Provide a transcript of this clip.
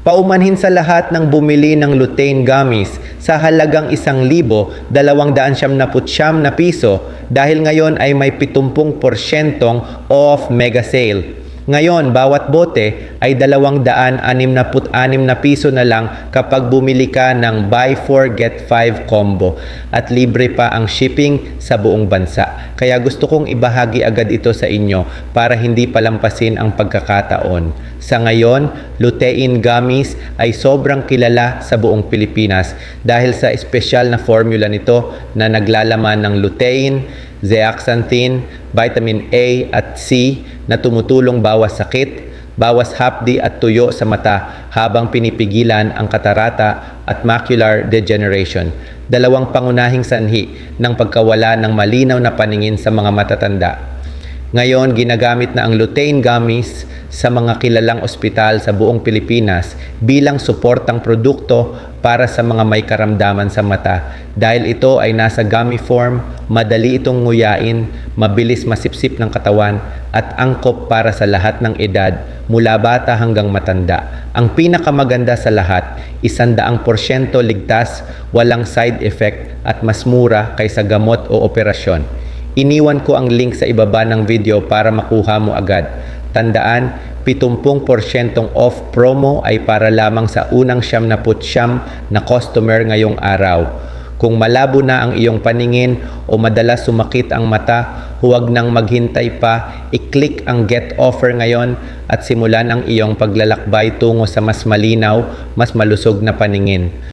Paumanhin sa lahat ng bumili ng lutein gummies sa halagang 1,279 na piso dahil ngayon ay may 70% off mega sale. Ngayon, bawat bote ay 266 na piso na lang kapag bumili ka ng buy 4 get 5 combo at libre pa ang shipping sa buong bansa. Kaya gusto kong ibahagi agad ito sa inyo para hindi palampasin ang pagkakataon. Sa ngayon, lutein gummies ay sobrang kilala sa buong Pilipinas dahil sa espesyal na formula nito na naglalaman ng lutein, zeaxanthin, vitamin A at C na tumutulong bawas sakit, bawas hapdi at tuyo sa mata habang pinipigilan ang katarata at macular degeneration. Dalawang pangunahing sanhi ng pagkawala ng malinaw na paningin sa mga matatanda. Ngayon, ginagamit na ang lutein gummies sa mga kilalang ospital sa buong Pilipinas bilang suportang produkto para sa mga may karamdaman sa mata dahil ito ay nasa gummy form, madali itong nguyain, mabilis masipsip ng katawan at angkop para sa lahat ng edad mula bata hanggang matanda. Ang pinakamaganda sa lahat, isandaang porsyento ligtas, walang side effect at mas mura kaysa gamot o operasyon. Iniwan ko ang link sa ibaba ng video para makuha mo agad. Tandaan, 70% off promo ay para lamang sa unang siyam na putsyam na customer ngayong araw. Kung malabo na ang iyong paningin o madalas sumakit ang mata, huwag nang maghintay pa, i-click ang get offer ngayon at simulan ang iyong paglalakbay tungo sa mas malinaw, mas malusog na paningin.